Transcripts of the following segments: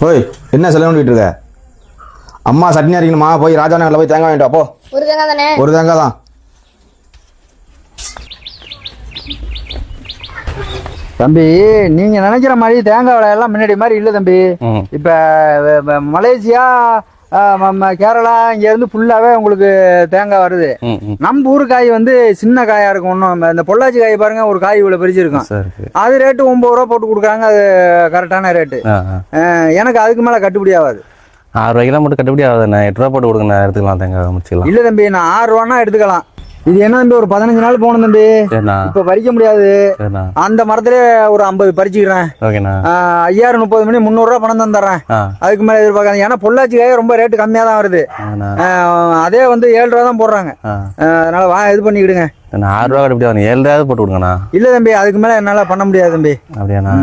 ஓய் என்ன செலவு பண்ணிட்டு இருக்க? அம்மா சட்னி அரைக்கணுமா? போய் ராஜா நகரில் போய் தேங்காய் வாங்கிட்டு வா, போ. ஒரு தேங்காய் தானே? ஒரு தேங்காய் தான். தம்பி நீங்க நினைக்கிற மாதிரி தேங்காய் விலையெல்லாம் முன்னாடி மாதிரி இல்லை தம்பி. இப்ப மலேசியா கேரளா இங்க இருந்து ஃபுல்லாவே உங்களுக்கு தேங்காய் வருது. நம்ம ஊர் காய் வந்து சின்ன காயா இருக்கும். ஒன்றும் இந்த பொள்ளாச்சி காய் பாருங்க ஒரு காய் இவ்வளவு பெருசு இருக்கும் அது ரேட்டு ஒன்பது ரூபா போட்டு கொடுக்குறாங்க அது கரெக்டான ரேட்டு எனக்கு அதுக்கு மேல கட்டுப்படி ஆகாது. ஆறு ரூபாய்க்கெல்லாம் மட்டும் கட்டுப்படி ஆகுதுண்ணே. எட்டு ரூபா போட்டு கொடுங்கண்ணே எடுத்துக்கலாம் தேங்காய் முடிச்சுக்கலாம் இல்ல தம்பி நான் ஆறு ரூபான்னா எடுத்துக்கலாம். இது என்ன தம்பி ஒரு பதினஞ்சு நாள் போகணும் தம்பி? இப்ப பறிக்க முடியாது. அந்த மரத்திலே ஒரு ஐம்பது பறிச்சுக்கிறேன். ஐயாயிரம் முப்பது மணி முந்நூறுரூவா பணம் தந்துடுறேன். அதுக்கு மேலே எதிர்பார்க்காது ஏன்னா பொள்ளாச்சி காய் ரொம்ப ரேட்டு கம்மியாக தான் வருது. அதே வந்து ஏழு ரூபா தான் போடுறாங்க. அதனால வா இது பண்ணிக்கிடுங்க. நான் ஆறு ரூபா ஆகும் ஏழு போட்டு கொடுங்கண்ணா. இல்லை தம்பி அதுக்கு மேலே என்னால் பண்ண முடியாது தம்பி. அப்படியாண்ணா.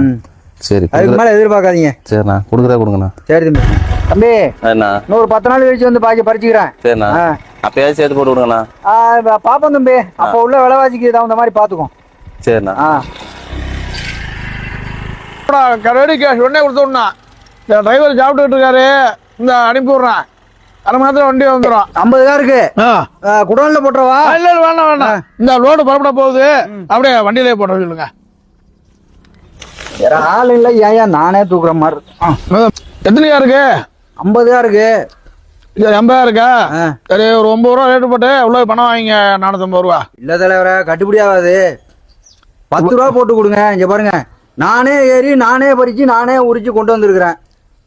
சரி அதுக்கு மேலே எதிர்பார்க்காதீங்க. சரிண்ணா கொடுக்குறதா கொடுங்கண்ணா. சரி தம்பி. தம்பி ஒரு பத்து நாள் கழிச்சு வந்து பாக்கி பறிச்சுக்கிறேன். சரிண்ணா. அப்பயாவது சேர்த்து போட்டு இப்ப பாப்போம் தம்பி. அப்போ உள்ள விலைவாசிக்கு தகுந்த மாதிரி பார்த்துக்கோ சரிண்ணா. ஆ. ரெடி கேஷ் உடனே கொடுத்துடணும். இந்த டிரைவர் சாப்பிட்டுக்கிட்டு இருக்காரு. இந்த அனுப்பி விட்றேன் அரை மணி நேரத்தில் வண்டி வந்துடும் ஐம்பது தான் இருக்கு. ஆ. குடோனில் போட்டுறவா? இல்லை இல்லை வேண்டாம் வேண்டாம் இந்த லோடு புறப்பட போகுது. அப்படியே வண்டியிலே போட சொல்லுங்க. வேற ஆள் இல்லை. ஏன் நானே தூக்குற மாதிரி எத்தனையா இருக்கு? ஐம்பது தான் இருக்கு. எண்பதா இருக்கா. சரி ஒரு ஒன்பது ரூபா ரேட்டு போட்டு இவ்வளோ பணம் வாங்கிங்க? நானூற்றம்பது ரூபா. இல்ல தலைவர கட்டுப்படி ஆகாது. பத்து ரூபா போட்டு கொடுங்க இங்க பாருங்க. நானே ஏறி நானே பறிச்சு நானே உரிச்சு கொண்டு வந்திருக்கிறேன்.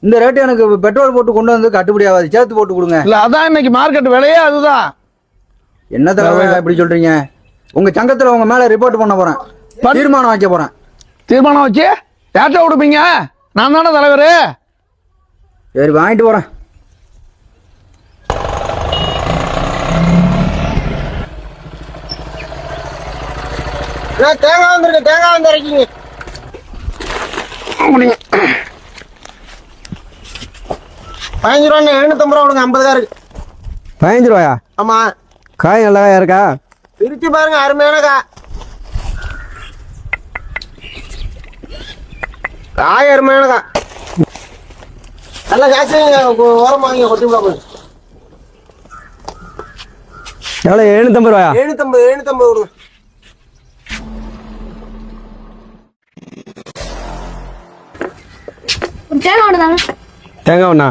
இந்த ரேட்டு எனக்கு பெட்ரோல் போட்டு கொண்டு வந்து கட்டுப்படி ஆகாது. சேர்த்து போட்டு கொடுங்க. இல்லை அதான் இன்னைக்கு மார்க்கெட் விலையே அதுதான். என்ன தலைவர் இப்படி சொல்றீங்க? உங்க சங்கத்துல உங்க மேல ரிப்போர்ட் பண்ண போறேன். தீர்மானம் வைக்க போறேன். தீர்மானம் வச்சு யார்கிட்ட கொடுப்பீங்க? நான் தானே தலைவர். சரி வாங்கிட்டு போறேன். தேங்காய் வந்துருக்கு தேங்காய் வந்து இறக்கிங்க பதினஞ்சு ரூபா எழுநூத்தம்பது ரூபா கொடுங்க ஐம்பது தான் இருக்கு பதினஞ்சு ரூபாயா ஆமா. காய் நல்லா இருக்கா? பிரிச்சு பாருங்க அருமையான கா காய் அருமையான கா நல்ல காசு ஓரம் வாங்கி கொட்டி விட போகுது எவ்வளோ எழுநூத்தம்பது ரூபாயா? எழுநூத்தம்பது எழுநூத்தம்பது கொடுங்க. தேங்காய் ஒன்று தாங்க தேங்காய் ஒண்ணா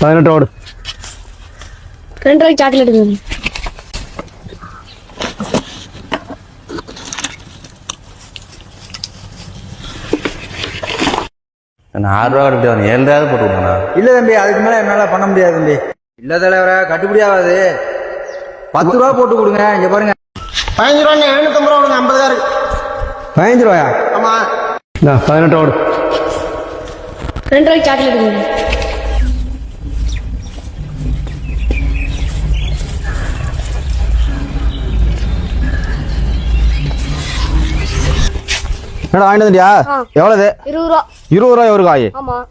பதினெட்டு ஓடு. ரெண்டு ரூபாய்க்கு சாக்லேட் நான் ஆறு ரூபா கட்டுப்படி ஆகும் ஏழு ரூபாயாவது போட்டு கொடுங்கண்ணா இல்ல தம்பி அதுக்கு மேல என்னால பண்ண முடியாது தம்பி. இல்ல தலைவர கட்டுப்படி ஆகாது. பத்து ரூபா போட்டு கொடுங்க இங்க பாருங்க. பதினஞ்சு ரூபா எழுநூத்தம்பது ரூபா கொடுங்க ஐம்பது இருக்கு. பதினஞ்சு ரூபாயா? ஆமா. பதினெட்டு ஓடு ரெண்டு ரூபாய்க்கு சாக்லேட் தாங்க என்னடா வாங்கிட்டு வந்துட்டியா. எவ்வளவு? இருபது ரூபா. இருபது ரூபாய் ஒரு காய். ஆமாம்